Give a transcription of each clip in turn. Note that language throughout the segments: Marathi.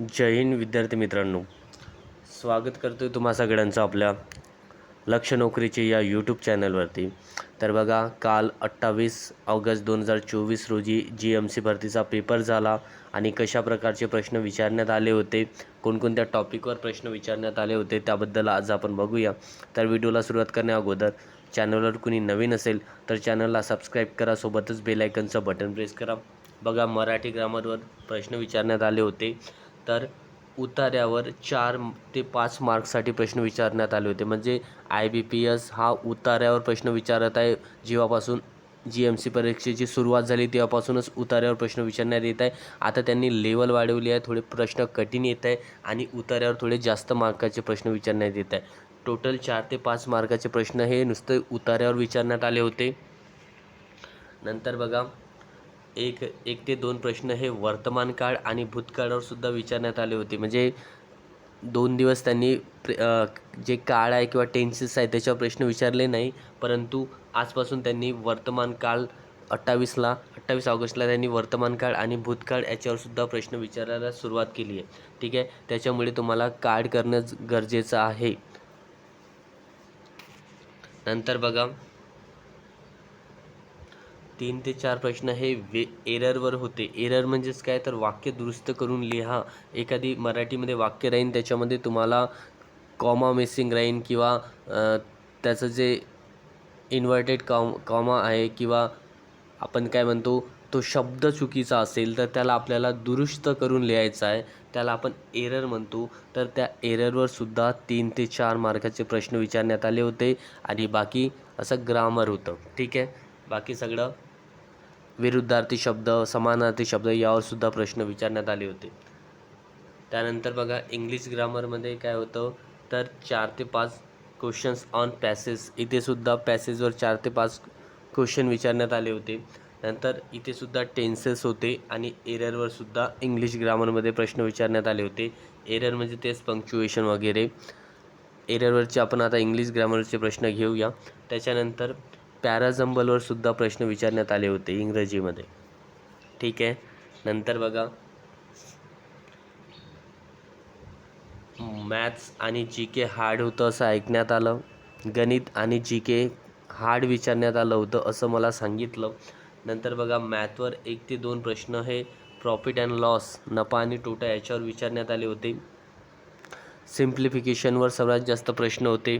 जय हिंद विद्यार्थी मित्रांनो. स्वागत करतो आहे तुम्हा सगळ्यांचं आपल्या लक्ष नोकरीचे या यूट्यूब चॅनलवरती तर बघा काल अठ्ठावीस ऑगस्ट दोन हजार चोवीस रोजी जी एम सी भरतीचा पेपर झाला आणि कशा प्रकारचे प्रश्न विचारण्यात आले होते कोणकोणत्या टॉपिकवर प्रश्न विचारण्यात आले होते त्याबद्दल आज आपण बघूया. तर व्हिडिओला सुरुवात करण्या अगोदर चॅनलवर कुणी नवीन असेल तर चॅनलला सबस्क्राईब करा सोबतच बेलायकनचं बटन प्रेस करा. बघा मराठी ग्रामरवर प्रश्न विचारण्यात आले होते. तर उतार्यावर चार ते पाच मार्क्ससाठी प्रश्न विचारण्यात आले होते. म्हणजे आय बी पी एस हा उतार्यावर प्रश्न विचारत आहे. जेव्हापासून जी एम सी परीक्षेची सुरुवात झाली तेव्हापासूनच उतार्यावर प्रश्न विचारण्यात येत आहे. आता त्यांनी लेवल वाढवली आहे. थोडे प्रश्न कठीण येत आहे आणि उतार्यावर थोडे जास्त मार्काचे प्रश्न विचारण्यात येत आहे. टोटल चार ते पाच मार्काचे प्रश्न हे नुसते उतार्यावर विचारण्यात आले होते. नंतर बघा एक एक ते दोन प्रश्न हे वर्तमान काळ आणि भूतकाळावर सुद्धा विचारण्यात आले होते. म्हणजे दोन दिवस त्यांनी प्र- जे काळ आहे किंवा टेन्सेस आहे त्याच्यावर प्रश्न विचारले नाही परंतु आजपासून त्यांनी वर्तमान काळ अठ्ठावीसला अठ्ठावीस ऑगस्टला त्यांनी वर्तमान काळ आणि भूतकाळ याच्यावरसुद्धा प्रश्न विचारायला सुरुवात केली आहे. ठीक आहे? त्याच्यामुळे तुम्हाला कार्ड करणं गरजेचं आहे. नंतर बघा. तीन ते चार प्रश्न हे वे एररवर होते. एरर म्हणजेच काय? तर वाक्य दुरुस्त करून लिहा. एखादी मराठीमध्ये वाक्य राहीन त्याच्यामध्ये तुम्हाला कॉमा मिसिंग राहीन किंवा त्याचं जे इन्व्हर्टेड कॉम कॉमा आहे किंवा आपण काय म्हणतो तो शब्द चुकीचा असेल तर त्याला आपल्याला दुरुस्त करून लिहायचा आहे. त्याला आपण एरर म्हणतो. तर त्या एररवर सुद्धा तीन ते चार मार्काचे प्रश्न विचारण्यात आले होते. आणि बाकी असं ग्रामर होतं. ठीक आहे? बाकी सगळं विरुद्धार्थी शब्द समानार्थी शब्द यावर सुद्धा प्रश्न विचारण्यात आले होते. त्यानंतर बघा इंग्लिश ग्रामरमध्ये काय होतं? तर चार ते पाच क्वेश्चन्स ऑन पॅसेज इथेसुद्धा पॅसेजवर चार ते पाच क्वेश्चन विचारण्यात आले होते. नंतर इथेसुद्धा टेन्सेस होते आणि एररवर सुद्धा इंग्लिश ग्रामरमध्ये प्रश्न विचारण्यात आले होते. एरर म्हणजे तेच पंक्च्युएशन वगैरे. एररवरचे आपण आता इंग्लिश ग्रामरचे प्रश्न घेऊया. त्याच्यानंतर पॅराजंबलवर सुद्धा प्रश्न विचारण्यात आले होते इंग्रजीमध्ये. ठीक आहे. नंतर बघा. मॅथ्स आणि जी के हार्ड होतं असं ऐकण्यात आलं. गणित आणि जी के हार्ड विचारण्यात आलं होतं असं मला सांगितलं. नंतर बघा मॅथवर एक ते दोन प्रश्न हे प्रॉफिट अँड लॉस नफा आणि तोटा याच्यावर विचारण्यात आले होते. सिम्प्लिफिकेशनवर सर्वात जास्त प्रश्न होते.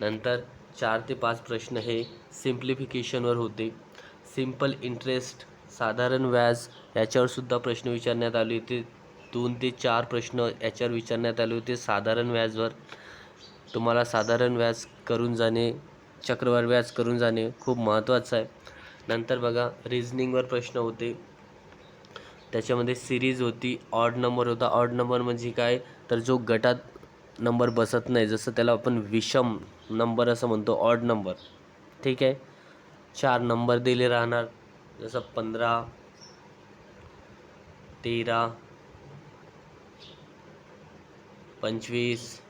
नंतर चार ते पाच प्रश्न हे सिम्प्लिफिकेशनवर होते. सिंपल इंटरेस्ट साधारण व्याज याच्यावर सुद्धा प्रश्न विचारण्यात आले होते. दोन ते चार प्रश्न याच्यावर विचारण्यात आले होते साधारण व्याजवर. तुम्हाला साधारण व्याज करून जाणे चक्रवार व्याज करून जाणे खूप महत्त्वाचं आहे. नंतर बघा रिझनिंगवर प्रश्न होते. त्याच्यामध्ये सिरीज होती ऑड नंबर होता. ऑड नंबर म्हणजे काय? तर जो गटात नंबर बसत नाही जसं त्याला आपण विषम नंबर असं म्हणतो ऑड नंबर ठीक आहे? चार नंबर दिले राहणार. जसं पंधरा तेरा पंचवीस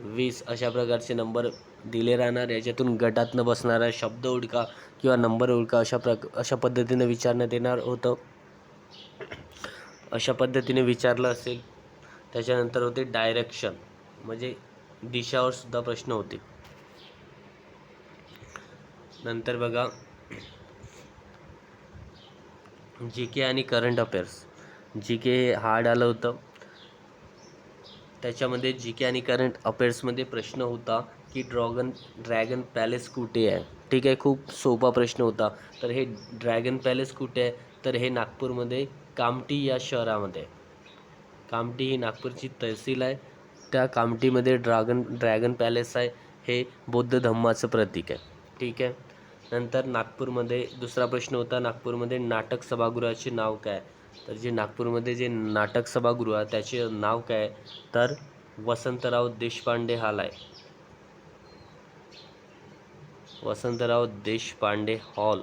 वीस अशा प्रकारचे नंबर दिले राहणार. याच्यातून गटातनं बसणारा शब्द उडका किंवा नंबर उडका अशा प्रक अशा पद्धतीनं विचारण्यात येणार होतं. अशा पद्धतीने विचारलं असेल त्याच्यानंतर होते डायरेक्शन म्हणजे दिशावर सुद्धा प्रश्न होते. नंतर बघा. जी के आणि करंट अफेअर्स जी के हे हार्ड आलं होतं. त्याच्यामध्ये जी के आणि करंट अफेअर्समध्ये प्रश्न होता की ड्रॉगन ड्रॅगन पॅलेस कुठे आहे? ठीक आहे खूप सोपा प्रश्न होता. तर हे ड्रॅगन पॅलेस कुठे आहे? तर हे नागपूरमध्ये कामठी या शहरामध्ये कामटी कामठी ही नागपूरची तहसील आहे. त्या कामठीमध्ये ड्रॅगन ड्रॅगन पॅलेस आहे. हे बौद्ध धम्माचं प्रतीक आहे. ठीक आहे? नंतर नागपूरमध्ये दुसरा प्रश्न होता नागपूरमध्ये नाटक सभागृहाचे नाव काय? तर जे नागपूरमध्ये जे नाटक सभागृह आहे त्याचे नाव काय? तर वसंतराव देशपांडे हॉल आहे. वसंतराव देशपांडे हॉल.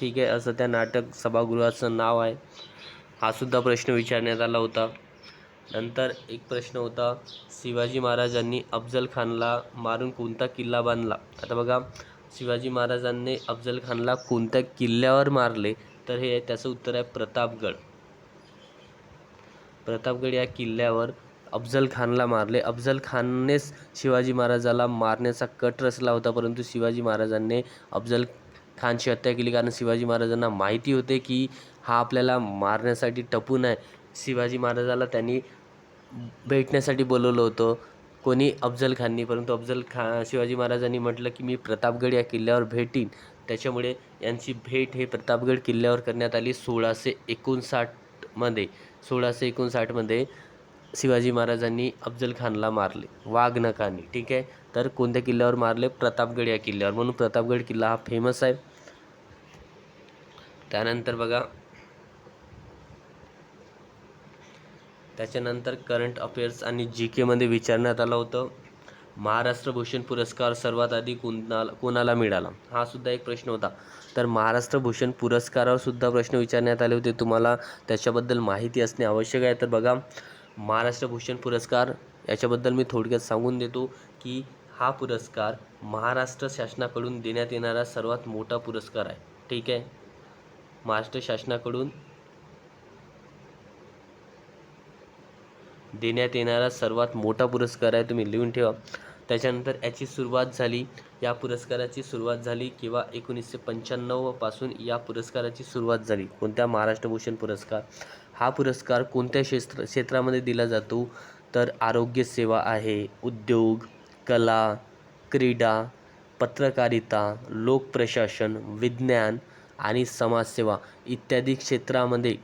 ठीक आहे असं त्या नाटक सभागृहाचं नाव आहे. हा सुद्धा प्रश्न विचारण्यात आला होता. नंतर एक प्रश्न होता शिवाजी महाराजांनी अफजल खानला मारून कोणता किल्ला बांधला? आता बघा शिवाजी महाराजांनी अफजल खानला कोणत्या किल्ल्यावर मारले? तर हे त्याचं उत्तर आहे प्रतापगड. प्रतापगड या किल्ल्यावर अफजल खानला मारले. अफजल खाननेच शिवाजी महाराजाला मारण्याचा कट रचला होता परंतु शिवाजी महाराजांनी अफजल खानची हत्या केली. कारण शिवाजी महाराजांना माहिती होते की हा आपल्याला मारण्यासाठी टपून आहे. शिवाजी महाराजाला त्यांनी भेटण्यासाठी बोलवलं होतं. कोणी अफजल खाननी परंतु अफजल खा शिवाजी महाराजांनी म्हटलं की मी प्रतापगड या किल्ल्यावर भेटीन. त्याच्यामुळे यांची भेट हे प्रतापगड किल्ल्यावर करण्यात आली सोळाशे एकोणसाठमध्ये सोळाशे एकोणसाठमध्ये शिवाजी महाराजांनी अफजल खानला मारले. वाघ नखाने ठीक आहे? तर कोणत्या किल्ल्यावर मारले? प्रतापगड या किल्ल्यावर. म्हणून प्रतापगड किल्ला हा फेमस आहे. त्यानंतर बघा त्याच्यानंतर करंट अफेअर्स आणि जी केमध्ये विचारण्यात आलं होतं. महाराष्ट्र भूषण पुरस्कार सर्वात आधी कोणाला कोणाला मिळाला? हा सुद्धा एक प्रश्न होता. तर महाराष्ट्र भूषण पुरस्कारावर सुद्धा प्रश्न विचारण्यात आले होते. तुम्हाला त्याच्याबद्दल माहिती असणे आवश्यक आहे. तर बघा महाराष्ट्र भूषण पुरस्कार याच्याबद्दल मी थोडक्यात सांगून देतो की हा पुरस्कार महाराष्ट्र शासनाकडून देण्यात येणारा सर्वात मोठा पुरस्कार आहे. ठीक आहे? महाराष्ट्र शासनाकडून देण्यात येणारा सर्वात मोठा पुरस्कार आहे तुम्ही लिहून ठेवा. त्याच्यानंतर याची सुरुवात झाली या पुरस्काराची सुरुवात झाली किंवा एकोणीसशे पंच्याण्णवपासून या पुरस्काराची सुरुवात झाली. कोणत्या महाराष्ट्र भूषण पुरस्कार. हा पुरस्कार कोणत्या क्षेत्र क्षेत्रामध्ये दिला जातो? तर आरोग्यसेवा आहे उद्योग कला क्रीडा पत्रकारिता लोकप्रशासन विज्ञान आणि समाजसेवा इत्यादी क्षेत्रामध्ये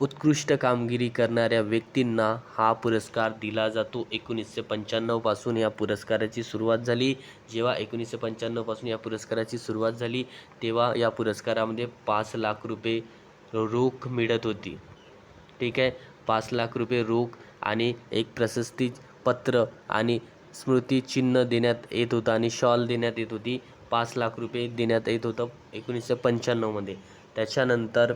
उत्कृष्ट कामगिरी करणाऱ्या व्यक्तींना हा पुरस्कार दिला जातो. एकोणीसशे पंच्याण्णवपासून या पुरस्काराची सुरुवात झाली. जेव्हा एकोणीसशे पंच्याण्णवपासून या पुरस्काराची सुरुवात झाली तेव्हा या पुरस्कारामध्ये पाच लाख रुपये रोख मिळत होती. ठीक आहे? पाच लाख रुपये रोख आणि एक प्रशस्ती पत्र आणि स्मृतिचिन्ह देण्यात येत होतं आणि शॉल देण्यात येत होती. पाच लाख रुपये देण्यात येत होतं एकोणीसशे पंच्याण्णवमध्ये. त्याच्यानंतर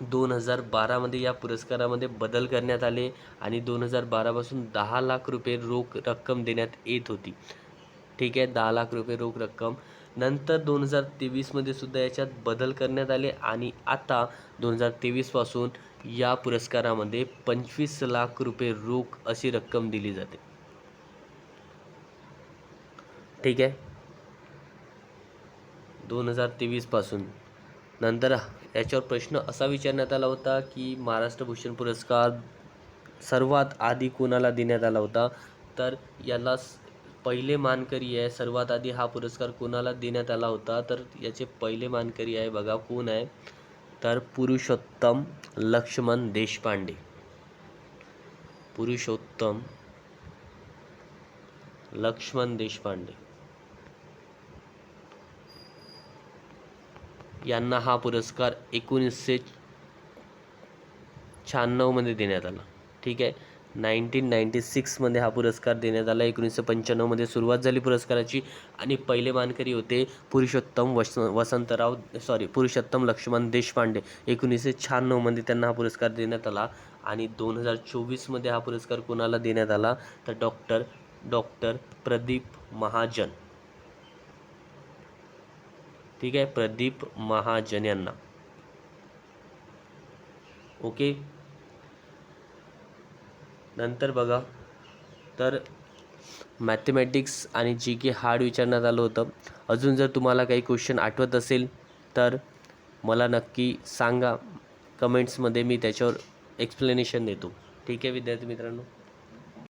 दोन हजार बारामध्ये या पुरस्कारामध्ये बदल करण्यात आले आणि दोन हजार बारापासून दहा लाख रुपये रोख रक्कम देण्यात येत होती. ठीक आहे दहा लाख रुपये रोख रक्कम. नंतर दोन हजार तेवीसमध्ये सुद्धा याच्यात बदल करण्यात आले आणि आता दोन हजार तेवीसपासून या पुरस्कारामध्ये पंचवीस लाख रुपये रोख अशी रक्कम दिली जाते. ठीक आहे? दोन हजार तेवीसपासून. नंतर याच्यावर प्रश्न असा विचारण्यात आला होता की महाराष्ट्र भूषण पुरस्कार सर्वात आधी कोणाला देण्यात आला होता? तर याला पहिले मानकरी आहे सर्वात आधी हा पुरस्कार कोणाला देण्यात आला होता? तर याचे पहिले मानकरी आहे बघा कोण आहे? तर पुरुषोत्तम लक्ष्मण देशपांडे. पुरुषोत्तम लक्ष्मण देशपांडे. यांना हा पुरस्कार एकोणीसशे शहाण्णवमध्ये देण्यात आला. ठीक आहे? नाईन्टीन नाईन्टी सिक्समध्ये हा पुरस्कार देण्यात आला. एकोणीसशे पंच्याण्णवमध्ये सुरुवात झाली पुरस्काराची. आणि पहिले मानकरी होते पुरुषोत्तम वस वसंतराव सॉरी पुरुषोत्तम लक्ष्मण देशपांडे. एकोणीसशे शहाण्णवमध्ये त्यांना हा पुरस्कार देण्यात आला. आणि दोन हजार चोवीसमध्ये हा पुरस्कार कोणाला देण्यात आला? तर डॉक्टर डॉक्टर प्रदीप महाजन. ठीक आहे प्रदीप महाजन यांना. ओके? नंतर बघा. तर मॅथमॅटिक्स आणि जी के हार्ड विचारण्यात आलं होतं. अजून जर तुम्हाला काही क्वेश्चन आठवत असेल तर मला नक्की सांगा. कमेंट्समध्ये मी त्याच्यावर एक्सप्लेनेशन देतो. ठीक आहे विद्यार्थी मित्रांनो?